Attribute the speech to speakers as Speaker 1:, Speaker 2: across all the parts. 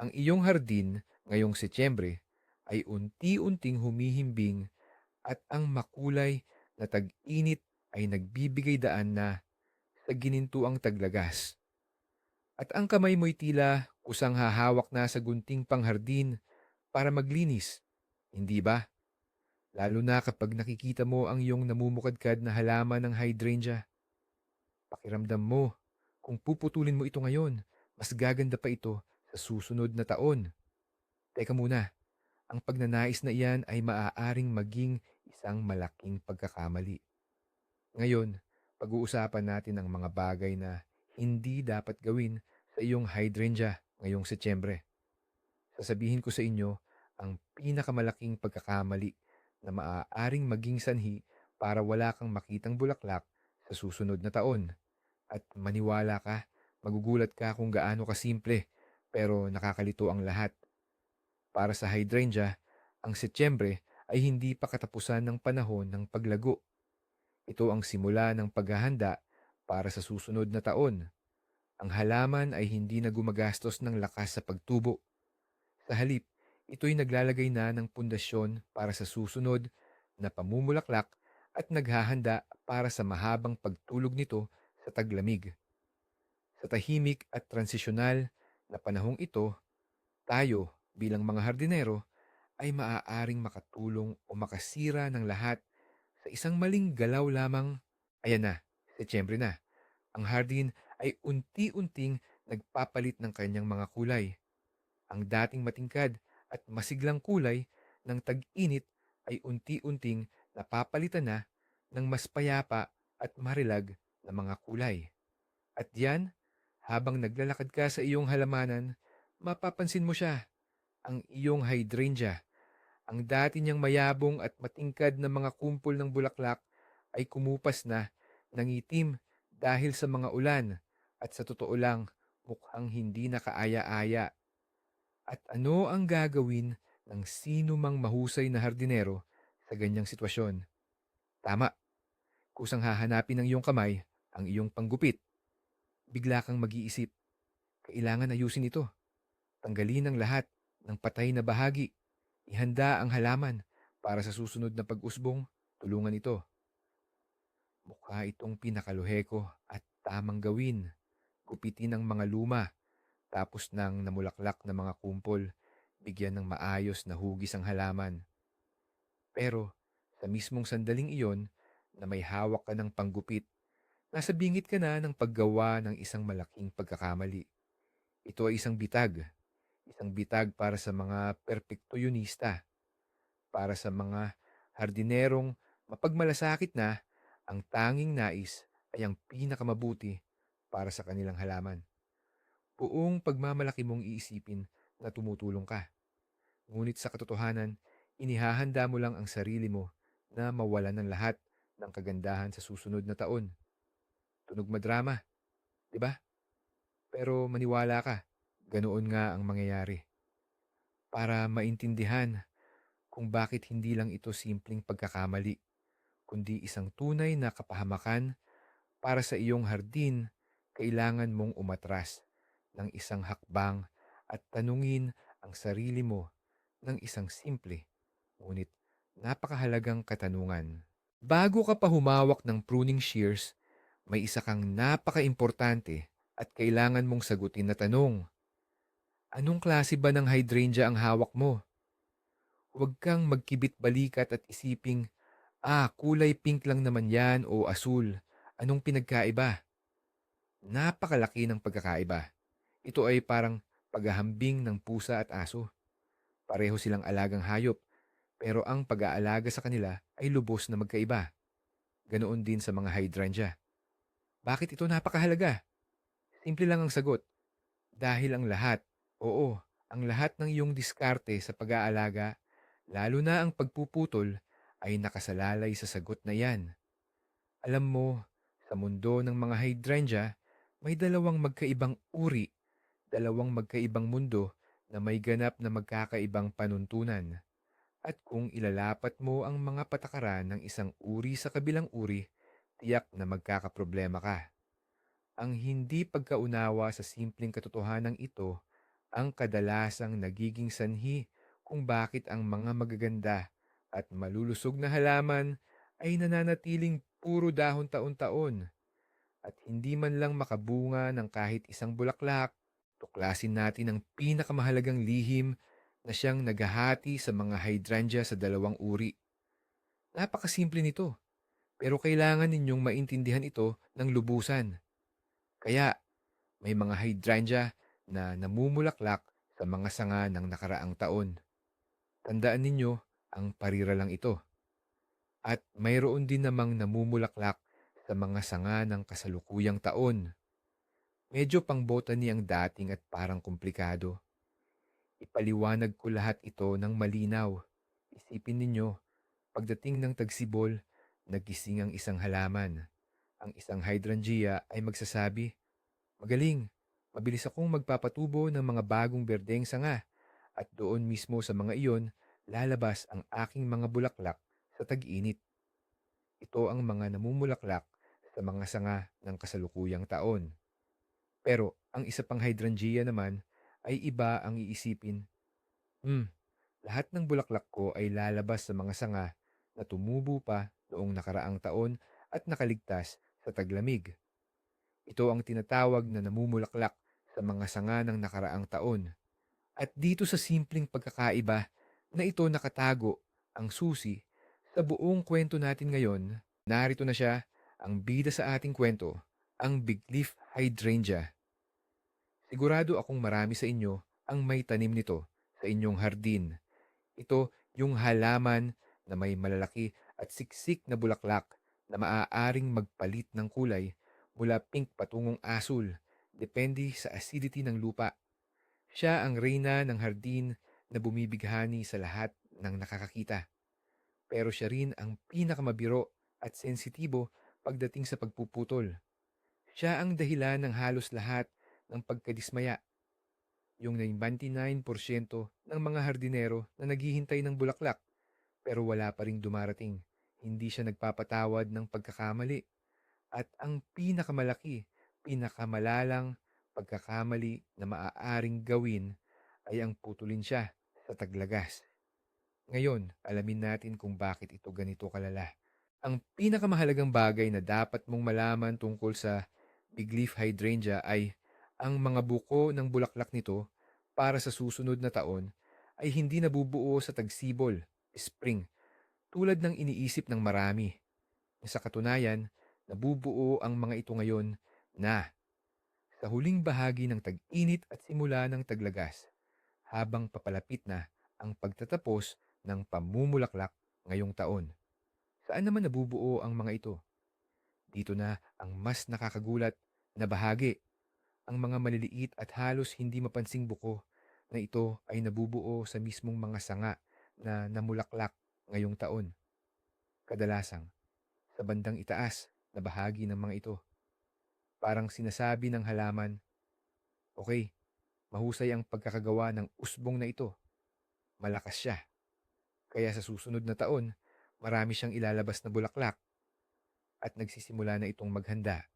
Speaker 1: Ang iyong hardin ngayong Setyembre ay unti-unting humihimbing at ang makulay na tag-init ay nagbibigay daan na sa ginintuang taglagas. At ang kamay mo'y tila kusang hahawak na sa gunting panghardin para maglinis. Hindi ba? Lalo na kapag nakikita mo ang iyong namumukadkad na halaman ng hydrangea. Pakiramdam mo, kung puputulin mo ito ngayon, mas gaganda pa ito sa susunod na taon. Teka muna, ang pagnanais na iyan ay maaaring maging isang malaking pagkakamali. Ngayon, pag-uusapan natin ang mga bagay na hindi dapat gawin sa iyong hydrangea ngayong Setyembre. Sasabihin ko sa inyo ang pinakamalaking pagkakamali na maaaring maging sanhi para wala kang makitang bulaklak sa susunod na taon. At maniwala ka, magugulat ka kung gaano kasimple pero nakakalito ang lahat. Para sa hydrangea, ang Setyembre ay hindi pa katapusan ng panahon ng paglago. Ito ang simula ng paghahanda para sa susunod na taon. Ang halaman ay hindi na gumagastos ng lakas sa pagtubo. Sa halip, ito'y naglalagay na ng pundasyon para sa susunod na pamumulaklak at naghahanda para sa mahabang pagtulog nito sa taglamig. Sa tahimik at transisyonal na panahong ito, tayo bilang mga hardinero ay maaaring makatulong o makasira ng lahat sa isang maling galaw lamang. Ayan na, Setyembre na. Ang hardin ay unti-unting nagpapalit ng kanyang mga kulay. Ang dating matingkad at masiglang kulay ng tag-init ay unti-unting napapalitan na ng mas payapa at marilag na mga kulay. At yan, habang naglalakad ka sa iyong halamanan, mapapansin mo siya, ang iyong hydrangea. Ang dati niyang mayabong at matingkad na mga kumpol ng bulaklak ay kumupas na, nangitim dahil sa mga ulan at sa totoo lang, mukhang hindi nakaaya-aya. At ano ang gagawin ng sino mang mahusay na hardinero sa ganyang sitwasyon? Tama, kusang hahanapin ng iyong kamay ang iyong panggupit. Bigla kang mag-iisip, kailangan ayusin ito. Tanggalin ang lahat ng patay na bahagi. Ihanda ang halaman para sa susunod na pag-usbong, tulungan ito. Mukha itong pinakaluhe ko at tamang gawin. Gupitin ang mga luma, tapos ng namulaklak na mga kumpol, bigyan ng maayos na hugis ang halaman. Pero sa mismong sandaling iyon na may hawak ka ng panggupit, nasa bingit ka na ng paggawa ng isang malaking pagkakamali. Ito ay isang bitag. Isang bitag para sa mga perpektoyonista. Para sa mga hardinerong mapagmalasakit na ang tanging nais ay ang pinakamabuti para sa kanilang halaman. Buong pagmamalaki mong iisipin na tumutulong ka. Ngunit sa katotohanan, inihahanda mo lang ang sarili mo na mawalan ng lahat ng kagandahan sa susunod na taon. Tunog madrama, di ba? Pero maniwala ka, ganoon nga ang mangyayari. Para maintindihan kung bakit hindi lang ito simpleng pagkakamali, kundi isang tunay na kapahamakan para sa iyong hardin, kailangan mong umatras ng isang hakbang at tanungin ang sarili mo ng isang simple, ngunit napakahalagang katanungan. Bago ka pa humawak ng pruning shears, may isa kang napaka-importante at kailangan mong sagutin na tanong. Anong klase ba ng hydrangea ang hawak mo? Huwag kang magkibit balikat at isiping, ah, kulay pink lang naman yan o asul. Anong pinagkaiba? Napakalaki ng pagkakaiba. Ito ay parang paghahambing ng pusa at aso. Pareho silang alagang hayop, pero ang pag-aalaga sa kanila ay lubos na magkaiba. Ganoon din sa mga hydrangea. Bakit ito napakahalaga? Simple lang ang sagot. Dahil ang lahat, oo, ang lahat ng iyong diskarte sa pag-aalaga, lalo na ang pagpuputol, ay nakasalalay sa sagot na yan. Alam mo, sa mundo ng mga hydrangea, may dalawang magkaibang uri, dalawang magkaibang mundo na may ganap na magkakaibang panuntunan. At kung ilalapat mo ang mga patakaran ng isang uri sa kabilang uri, tiyak na magkakaproblema ka. Ang hindi pagkaunawa sa simpleng katotohanan ito ang kadalasang nagiging sanhi kung bakit ang mga magaganda at malulusog na halaman ay nananatiling puro dahon taon-taon at hindi man lang makabunga ng kahit isang bulaklak, tuklasin natin ang pinakamahalagang lihim na siyang naghahati sa mga hydrangea sa dalawang uri. Napakasimple nito, pero kailangan ninyong maintindihan ito ng lubusan. Kaya, may mga hydrangea na namumulaklak sa mga sanga ng nakaraang taon. Tandaan ninyo, ang parira lang ito. At mayroon din namang namumulaklak sa mga sanga ng kasalukuyang taon. Medyo pang botany ang dating at parang komplikado. Ipaliwanag ko lahat ito ng malinaw. Isipin ninyo, pagdating ng tagsibol, nagising ang isang halaman. Ang isang hydrangea ay magsasabi, Magaling, mabilis akong magpapatubo ng mga bagong berdeng sanga at doon mismo sa mga iyon lalabas ang aking mga bulaklak sa tag-init. Ito ang mga namumulaklak sa mga sanga ng kasalukuyang taon. Pero ang isa pang hydrangea naman ay iba ang iisipin. Hmm, lahat ng bulaklak ko ay lalabas sa mga sanga na tumubo pa noong nakaraang taon at nakaligtas sa taglamig. Ito ang tinatawag na namumulaklak sa mga sanga ng nakaraang taon. At dito sa simpleng pagkakaiba na ito nakatago ang susi sa buong kwento natin ngayon, narito na siya ang bida sa ating kwento, ang big leaf hydrangea. Sigurado akong marami sa inyo ang may tanim nito sa inyong hardin. Ito yung halaman na may malalaki at siksik na bulaklak na maaaring magpalit ng kulay mula pink patungong asul, depende sa acidity ng lupa. Siya ang reyna ng hardin na bumibighani sa lahat ng nakakakita. Pero siya rin ang pinakamabiro at sensitibo pagdating sa pagpuputol. Siya ang dahilan ng halos lahat ng pagkadismaya. Yung 99% ng mga hardinero na naghihintay ng bulaklak pero wala pa ring dumarating. Hindi siya nagpapatawad ng pagkakamali. At ang pinakamalaki, pinakamalalang pagkakamali na maaaring gawin ay ang putulin siya sa taglagas. Ngayon, alamin natin kung bakit ito ganito kalala. Ang pinakamahalagang bagay na dapat mong malaman tungkol sa big leaf hydrangea ay ang mga buko ng bulaklak nito para sa susunod na taon ay hindi nabubuo sa tagsibol, spring, tulad ng iniisip ng marami. Sa katunayan, nabubuo ang mga ito ngayon na sa huling bahagi ng tag-init at simula ng taglagas, habang papalapit na ang pagtatapos ng pamumulaklak ngayong taon. Saan naman nabubuo ang mga ito? Dito na ang mas nakakagulat na bahagi. Ang mga maliliit at halos hindi mapansing buko na ito ay nabubuo sa mismong mga sanga na namulaklak ngayong taon. Kadalasang, sa bandang itaas na bahagi ng mga ito. Parang sinasabi ng halaman, Okay, mahusay ang pagkakagawa ng usbong na ito. Malakas siya. Kaya sa susunod na taon, marami siyang ilalabas na bulaklak at nagsisimula na itong maghanda.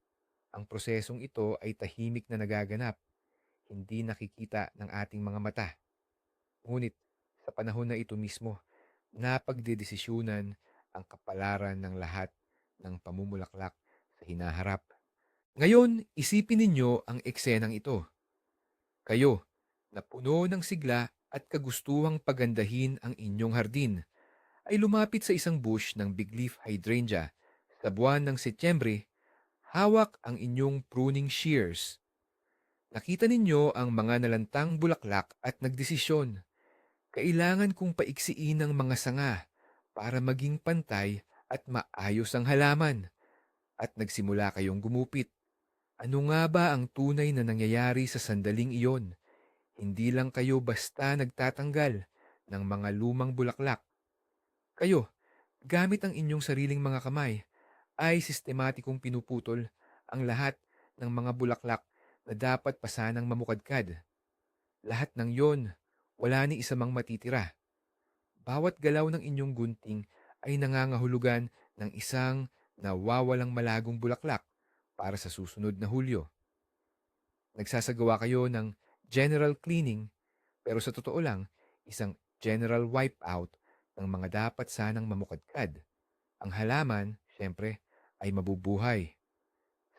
Speaker 1: Ang prosesong ito ay tahimik na nagaganap, hindi nakikita ng ating mga mata. Ngunit sa panahon na ito mismo, napagdedesisyunan ang kapalaran ng lahat ng pamumulaklak sa hinaharap. Ngayon, isipin ninyo ang eksenang ito. Kayo, na puno ng sigla at kagustuhang pagandahin ang inyong hardin, ay lumapit sa isang bush ng big leaf hydrangea sa buwan ng Setyembre, hawak ang inyong pruning shears. Nakita ninyo ang mga nalantang bulaklak at nagdesisyon. Kailangan kong paiksiin ang mga sanga para maging pantay at maayos ang halaman. At nagsimula kayong gumupit. Ano nga ba ang tunay na nangyayari sa sandaling iyon? Hindi lang kayo basta nagtatanggal ng mga lumang bulaklak. Kayo, gamit ang inyong sariling mga kamay, ay sistematikong pinuputol ang lahat ng mga bulaklak na dapat pasanang mamukadkad. Lahat ng yon, wala ni isa mang matitira. Bawat galaw ng inyong gunting ay nangangahulugan ng isang nawawalang malagong bulaklak para sa susunod na Hulyo. Nagsasagawa kayo ng general cleaning pero sa totoo lang, isang general wipeout ng mga dapat sanang mamukadkad. Ang halaman, syempre, ay mabubuhay.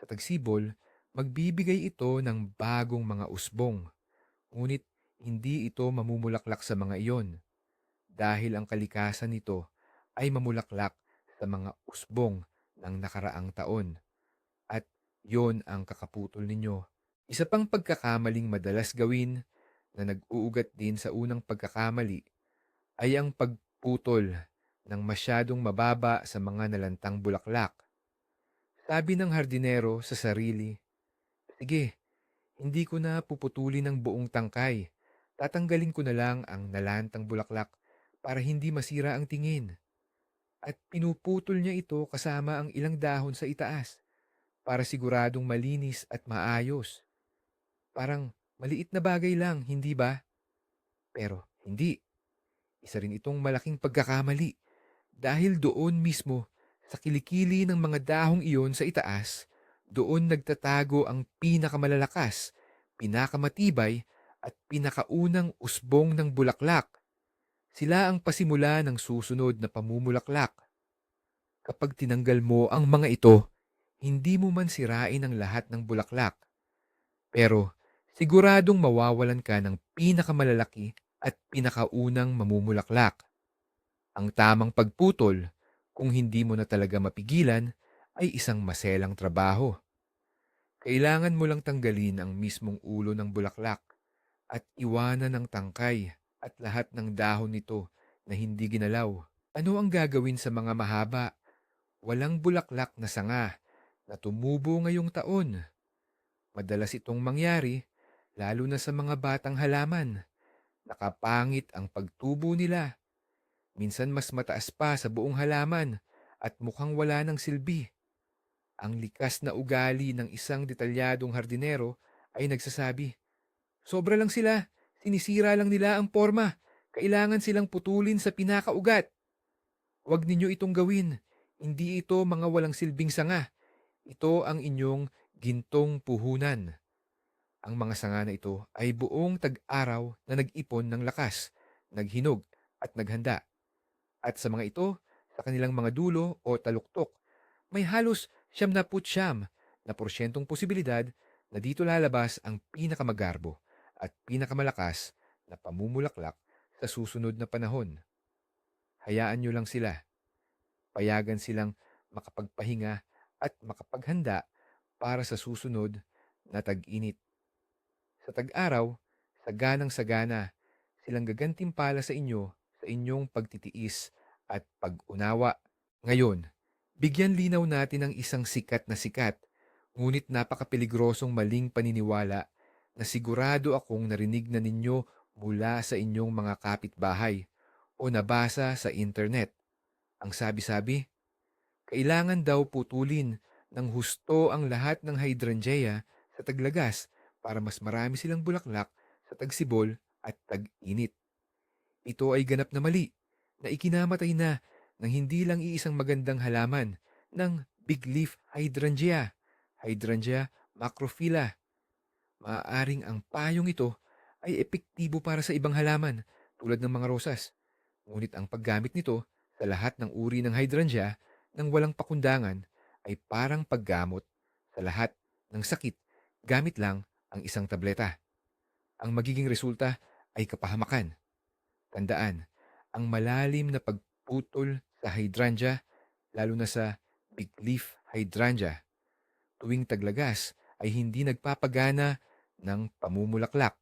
Speaker 1: Sa tagsibol, magbibigay ito ng bagong mga usbong. Ngunit hindi ito mamumulaklak sa mga iyon dahil ang kalikasan nito ay mamulaklak sa mga usbong ng nakaraang taon. At yon ang kakaputol ninyo. Isa pang pagkakamaling madalas gawin na nag-uugat din sa unang pagkakamali ay ang pagputol ng masyadong mababa sa mga nalantang bulaklak. Sabi ng hardinero sa sarili, Sige, hindi ko na puputulin ng buong tangkay. Tatanggalin ko na lang ang nalantang bulaklak para hindi masira ang tingin. At pinuputol niya ito kasama ang ilang dahon sa itaas para siguradong malinis at maayos. Parang maliit na bagay lang, hindi ba? Pero hindi. Isa rin itong malaking pagkakamali dahil doon mismo sa kilikili ng mga dahong iyon sa itaas, doon nagtatago ang pinakamalalakas, pinakamatibay at pinakaunang usbong ng bulaklak. Sila ang pasimula ng susunod na pamumulaklak. Kapag tinanggal mo ang mga ito, hindi mo man sirain ang lahat ng bulaklak. Pero siguradong mawawalan ka ng pinakamalalaki at pinakaunang mamumulaklak. Ang tamang pagputol, kung hindi mo na talaga mapigilan, ay isang maselang trabaho. Kailangan mo lang tanggalin ang mismong ulo ng bulaklak at iwanan ng tangkay at lahat ng dahon nito na hindi ginalaw. Ano ang gagawin sa mga mahaba, walang bulaklak na sanga na tumubo ngayong taon? Madalas itong mangyari, lalo na sa mga batang halaman. Nakapangit ang pagtubo nila. Minsan mas mataas pa sa buong halaman at mukhang wala ng silbi. Ang likas na ugali ng isang detalyadong hardinero ay nagsasabi, Sobra lang sila, sinisira lang nila ang forma, kailangan silang putulin sa pinakaugat. Huwag ninyo itong gawin, hindi ito mga walang silbing sanga. Ito ang inyong gintong puhunan. Ang mga sanga na ito ay buong tag-araw na nag-ipon ng lakas, naghinog at naghanda. At sa mga ito, sa kanilang mga dulo o taluktok, may halos siyam na putsyam na porsyentong posibilidad na dito lalabas ang pinakamagarbo at pinakamalakas na pamumulaklak sa susunod na panahon. Hayaan nyo lang sila. Payagan silang makapagpahinga at makapaghanda para sa susunod na tag-init. Sa tag-araw, saganang sagana, silang gagantimpala sa inyo sa inyong pagtitiis at pag-unawa. Ngayon, Bigyan linaw natin ng isang sikat na sikat, ngunit napakapeligrosong maling paniniwala na sigurado akong narinig na ninyo mula sa inyong mga kapitbahay o nabasa sa internet. Ang sabi-sabi, kailangan daw putulin ng husto ang lahat ng hydrangea sa taglagas para mas marami silang bulaklak sa tagsibol at tag-init. Ito ay ganap na mali na ikinamatay na ng hindi lang iisang magandang halaman ng big leaf hydrangea, hydrangea macrophylla. Maaaring ang payong ito ay epektibo para sa ibang halaman tulad ng mga rosas. Ngunit ang paggamit nito sa lahat ng uri ng hydrangea ng walang pakundangan ay parang paggamot sa lahat ng sakit gamit lang ang isang tableta. Ang magiging resulta ay kapahamakan. Tandaan, ang malalim na pag putol sa hydrangea, lalo na sa big leaf hydrangea. Tuwing taglagas ay hindi nagpapagana ng pamumulaklak.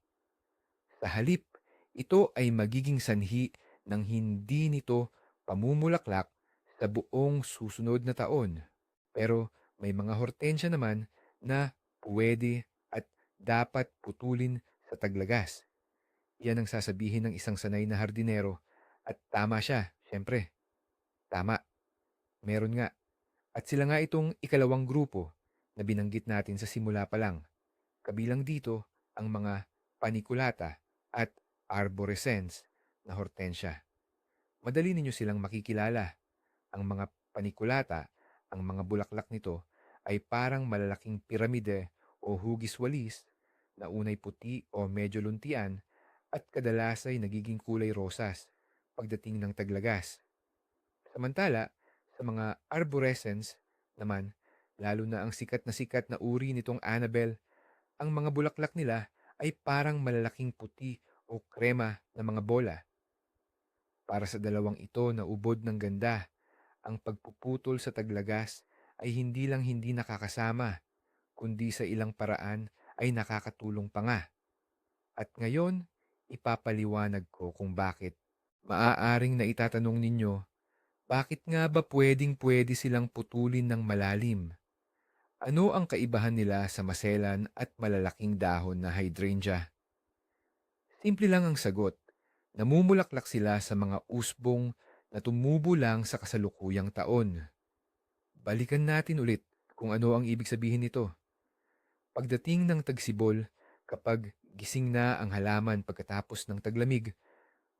Speaker 1: Sa halip, ito ay magiging sanhi ng hindi nito pamumulaklak sa buong susunod na taon. Pero may mga hortensya naman na pwede at dapat putulin sa taglagas. Yan ang sasabihin ng isang sanay na hardinero at tama siya Siyempre, tama. Meron nga. At sila nga itong ikalawang grupo na binanggit natin sa simula pa lang. Kabilang dito ang mga paniculata at arborescens na hortensya. Madali ninyo silang makikilala. Ang mga paniculata, ang mga bulaklak nito ay parang malalaking piramide o hugis-walis na unay puti o medyo luntian at kadalas ay nagiging kulay rosas pagdating ng taglagas. Samantala, sa mga arborescens naman, lalo na ang sikat na sikat na uri nitong Annabelle, ang mga bulaklak nila ay parang malalaking puti o krema na mga bola. Para sa dalawang ito na ubod ng ganda, ang pagpuputol sa taglagas ay hindi lang hindi nakakasama, kundi sa ilang paraan ay nakakatulong pa nga. At ngayon, ipapaliwanag ko kung bakit. Maaaring na itatanong ninyo, bakit nga ba pwedeng pwede silang putulin ng malalim? Ano ang kaibahan nila sa maselan at malalaking dahon na hydrangea? Simple lang ang sagot. Namumulaklak sila sa mga usbong na tumubo lang sa kasalukuyang taon. Balikan natin ulit kung ano ang ibig sabihin nito. Pagdating ng tagsibol, kapag gising na ang halaman pagkatapos ng taglamig,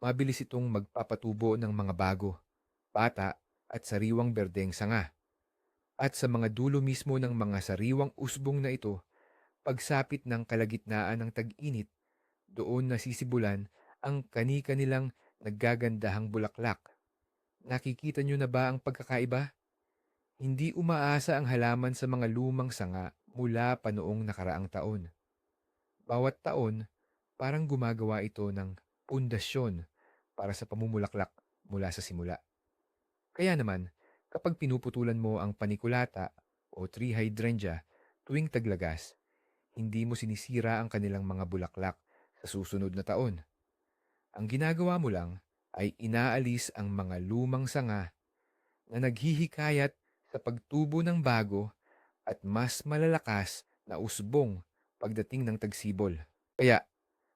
Speaker 1: mabilis itong magpapatubo ng mga bago, bata at sariwang berdeng sanga. At sa mga dulo mismo ng mga sariwang usbong na ito, pagsapit ng kalagitnaan ng tag-init, doon nasisibulan ang kani-kanilang naggagandahang bulaklak. Nakikita nyo na ba ang pagkakaiba? Hindi umaasa ang halaman sa mga lumang sanga mula pa noong nakaraang taon. Bawat taon, parang gumagawa ito ng pundasyon para sa pamumulaklak mula sa simula. Kaya naman, kapag pinuputulan mo ang panikulata o tree hydrangea tuwing taglagas, hindi mo sinisira ang kanilang mga bulaklak sa susunod na taon. Ang ginagawa mo lang ay inaalis ang mga lumang sanga na naghihikayat sa pagtubo ng bago at mas malalakas na usbong pagdating ng tagsibol. Kaya,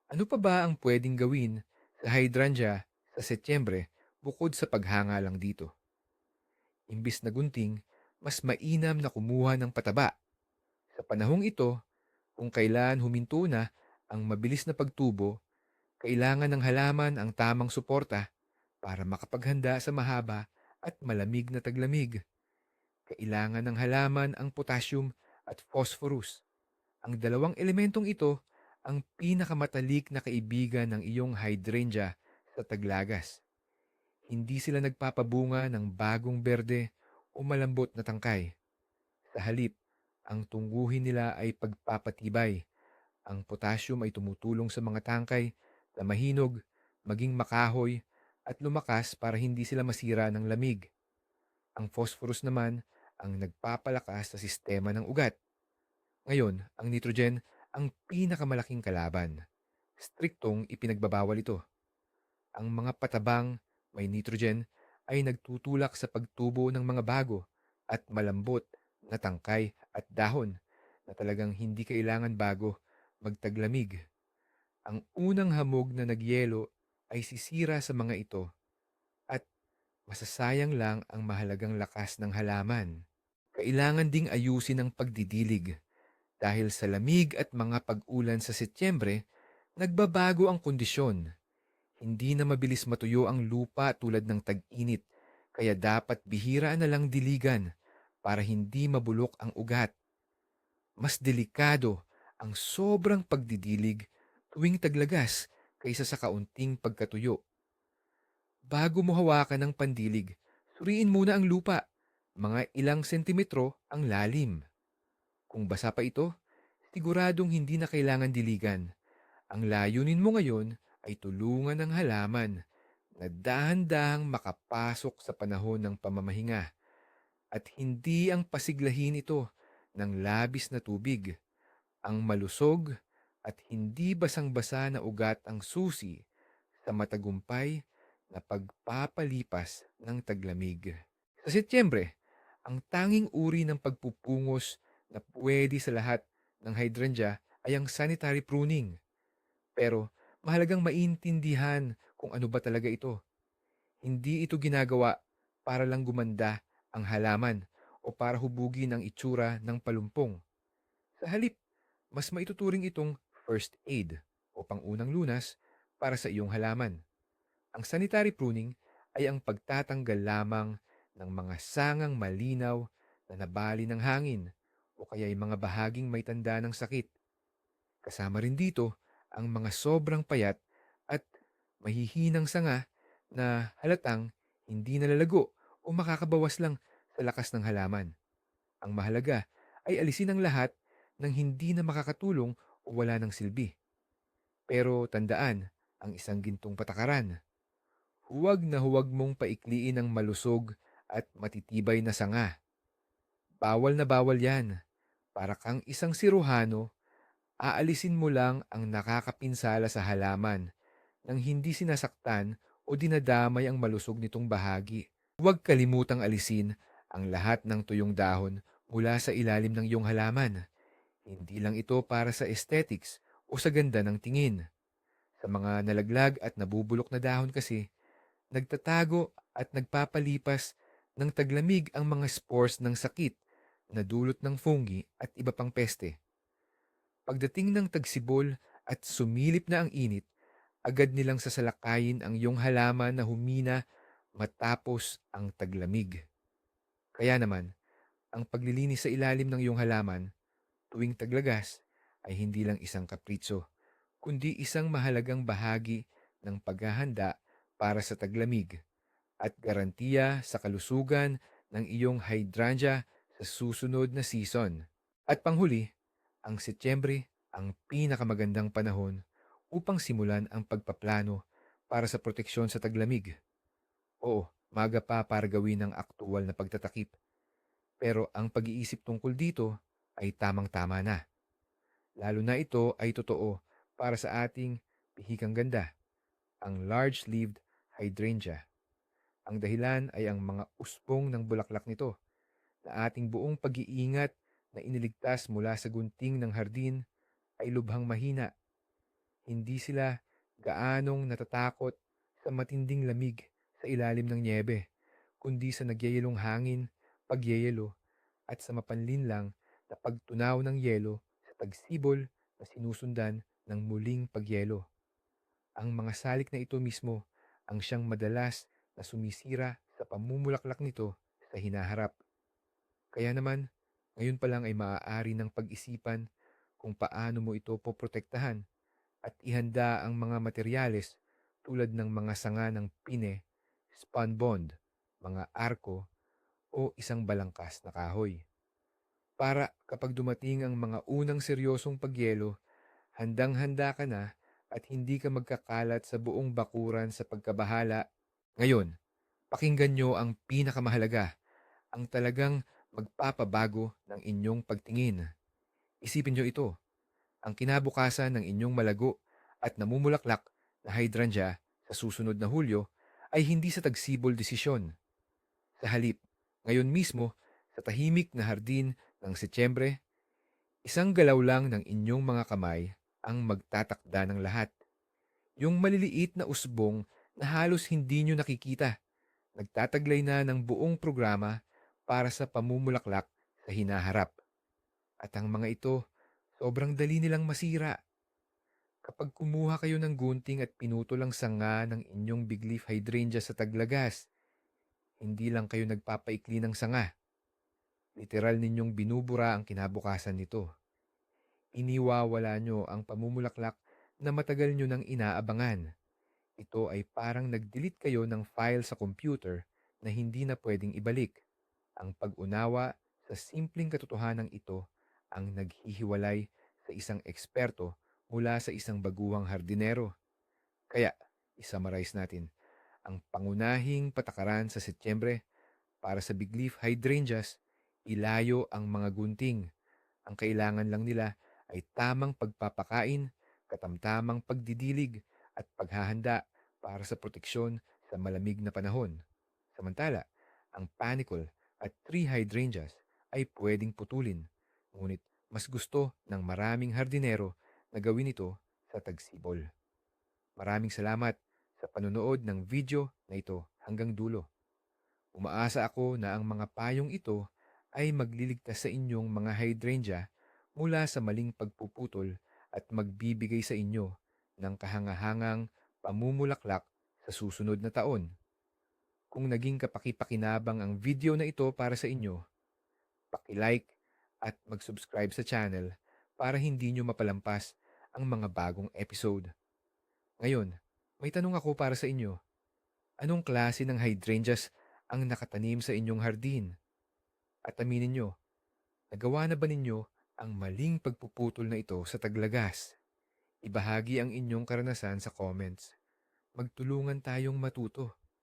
Speaker 1: ano pa ba ang pwedeng gawin sa hydrangea sa Setyembre bukod sa paghanga lang dito? Imbis na gunting, mas mainam na kumuha ng pataba. Sa panahong ito, kung kailan huminto na ang mabilis na pagtubo, kailangan ng halaman ang tamang suporta para makapaghanda sa mahaba at malamig na taglamig. Kailangan ng halaman ang potassium at phosphorus ang dalawang elementong ito ang pinakamatalik na kaibigan ng iyong hydrangea sa taglagas. Hindi sila nagpapabunga ng bagong berde o malambot na tangkay. Sa halip, ang tungguhin nila ay pagpapatibay. Ang potassium ay tumutulong sa mga tangkay na mahinog, maging makahoy, at lumakas para hindi sila masira ng lamig. Ang phosphorus naman ang nagpapalakas sa sistema ng ugat ngayon, ang nitrogen ang pinakamalaking kalaban. Striktong ipinagbabawal ito. Ang mga patabang may nitrogen ay nagtutulak sa pagtubo ng mga bago at malambot na tangkay at dahon na talagang hindi kailangan bago magtaglamig. Ang unang hamog na nagyelo ay sisira sa mga ito at masasayang lang ang mahalagang lakas ng halaman. Kailangan ding ayusin ang pagdidilig dahil sa lamig at mga pag-ulan sa Setyembre, nagbabago ang kondisyon. Hindi na mabilis matuyo ang lupa tulad ng tag-init, kaya dapat bihira na lang diligan para hindi mabulok ang ugat. Mas delikado ang sobrang pagdidilig tuwing taglagas kaysa sa kaunting pagkatuyo. Bago mo hawakan ng pandilig, suriin muna ang lupa, mga ilang sentimetro ang lalim. Kung basa pa ito, siguradong hindi na kailangan diligan. Ang layunin mo ngayon ay tulungan ng halaman na dahan-dahang makapasok sa panahon ng pamamahinga at hindi ang pasiglahin ito ng labis na tubig. Ang malusog at hindi basang-basa na ugat ang susi sa matagumpay na pagpapalipas ng taglamig. Sa Setyembre, ang tanging uri ng pagpupungos na pwede sa lahat ng hydrangea ay ang sanitary pruning. Pero mahalagang maintindihan kung ano ba talaga ito. Hindi ito ginagawa para lang gumanda ang halaman o para hubugin ang itsura ng palumpong. Sa halip, mas maituturing itong first aid o pangunang lunas para sa iyong halaman. Ang sanitary pruning ay ang pagtatanggal lamang ng mga sangang malinaw na nabali ng hangin o kaya'y mga bahaging may tanda ng sakit. Kasama rin dito ang mga sobrang payat at mahihinang sanga na halatang hindi nalalago o makakabawas lang sa lakas ng halaman. Ang mahalaga ay alisin ang lahat ng hindi na makakatulong o wala ng silbi. Pero tandaan ang isang gintong patakaran. Huwag na huwag mong paikliin ang malusog at matitibay na sanga. Bawal na bawal yan. Para kang isang siruhano, aalisin mo lang ang nakakapinsala sa halaman nang hindi sinasaktan o dinadamay ang malusog nitong bahagi. Huwag kalimutang alisin ang lahat ng tuyong dahon mula sa ilalim ng iyong halaman. Hindi lang ito para sa aesthetics o sa ganda ng tingin. Sa mga nalaglag at nabubulok na dahon kasi, nagtatago at nagpapalipas ng taglamig ang mga spores ng sakit na dulot ng fungi at iba pang peste. Pagdating ng tagsibol at sumilip na ang init, agad nilang sasalakayin ang iyong halaman na humina matapos ang taglamig. Kaya naman, ang paglilinis sa ilalim ng iyong halaman tuwing taglagas ay hindi lang isang kapritso, kundi isang mahalagang bahagi ng paghahanda para sa taglamig at garantiya sa kalusugan ng iyong hydrangea sa susunod na season. At panghuli, ang Setyembre ang pinakamagandang panahon upang simulan ang pagpaplano para sa proteksyon sa taglamig. Oo, maga pa para gawin ang aktual na pagtatakip. Pero ang pag-iisip tungkol dito ay tamang-tama na. Lalo na ito ay totoo para sa ating pihikang ganda, ang large-leaved hydrangea. Ang dahilan ay ang mga usbong ng bulaklak nito na ating buong pag-iingat na iniligtas mula sa gunting ng hardin ay lubhang mahina. Hindi sila gaanong natatakot sa matinding lamig sa ilalim ng niebe, kundi sa nagyayelong hangin, pagyeyelo, at sa mapanlin lang na pagtunaw ng yelo sa tagsibol na sinusundan ng muling pagyelo. Ang mga salik na ito mismo ang siyang madalas na sumisira sa pamumulaklak nito sa hinaharap. Kaya naman, ngayon pa lang ay maaari ng pag-isipan kung paano mo ito poprotektahan at ihanda ang mga materyales tulad ng mga sanga ng pine, spun bond, mga arko, o isang balangkas na kahoy. Para kapag dumating ang mga unang seryosong pagyelo, handang-handa ka na at hindi ka magkakalat sa buong bakuran sa pagkabahala. Ngayon, pakinggan nyo ang pinakamahalaga, ang talagang magpapabago ng inyong pagtingin. Isipin nyo ito, ang kinabukasan ng inyong malago at namumulaklak na hydrangea sa susunod na Hulyo ay hindi sa tagsibol desisyon. Sa halip, ngayon mismo, sa tahimik na hardin ng Setyembre, isang galaw lang ng inyong mga kamay ang magtatakda ng lahat. Yung maliliit na usbong na halos hindi nyo nakikita, nagtataglay na ng buong programa para sa pamumulaklak sa hinaharap. At ang mga ito, sobrang dali nilang masira. Kapag kumuha kayo ng gunting at pinuto lang sanga ng inyong big leaf hydrangea sa taglagas, hindi lang kayo nagpapaikli ng sanga. Literal ninyong binubura ang kinabukasan nito. Iniwawala nyo ang pamumulaklak na matagal nyo nang inaabangan. Ito ay parang nag-delete kayo ng file sa computer na hindi na pwedeng ibalik. Ang pag-unawa sa simpleng katotohanan ito ang naghihiwalay sa isang eksperto mula sa isang baguhang hardinero. Kaya, isummarize natin, ang pangunahing patakaran sa Setyembre para sa big leaf hydrangeas, ilayo ang mga gunting. Ang kailangan lang nila ay tamang pagpapakain, katamtamang pagdidilig at paghahanda para sa proteksyon sa malamig na panahon. Samantala, ang panicule at tree hydrangeas ay pwedeng putulin, ngunit mas gusto ng maraming hardinero na gawin ito sa tagsibol. Maraming salamat sa panonood ng video na ito hanggang dulo. Umaasa ako na ang mga payong ito ay magliligtas sa inyong mga hydrangea mula sa maling pagpuputol at magbibigay sa inyo ng kahangahangang pamumulaklak sa susunod na taon. Kung naging kapakipakinabang ang video na ito para sa inyo, paki-like at mag-subscribe sa channel para hindi nyo mapalampas ang mga bagong episode. Ngayon, may tanong ako para sa inyo. Anong klase ng hydrangeas ang nakatanim sa inyong hardin? At aminin nyo, nagawa na ba ninyo ang maling pagpuputol na ito sa taglagas? Ibahagi ang inyong karanasan sa comments. Magtulungan tayong matuto.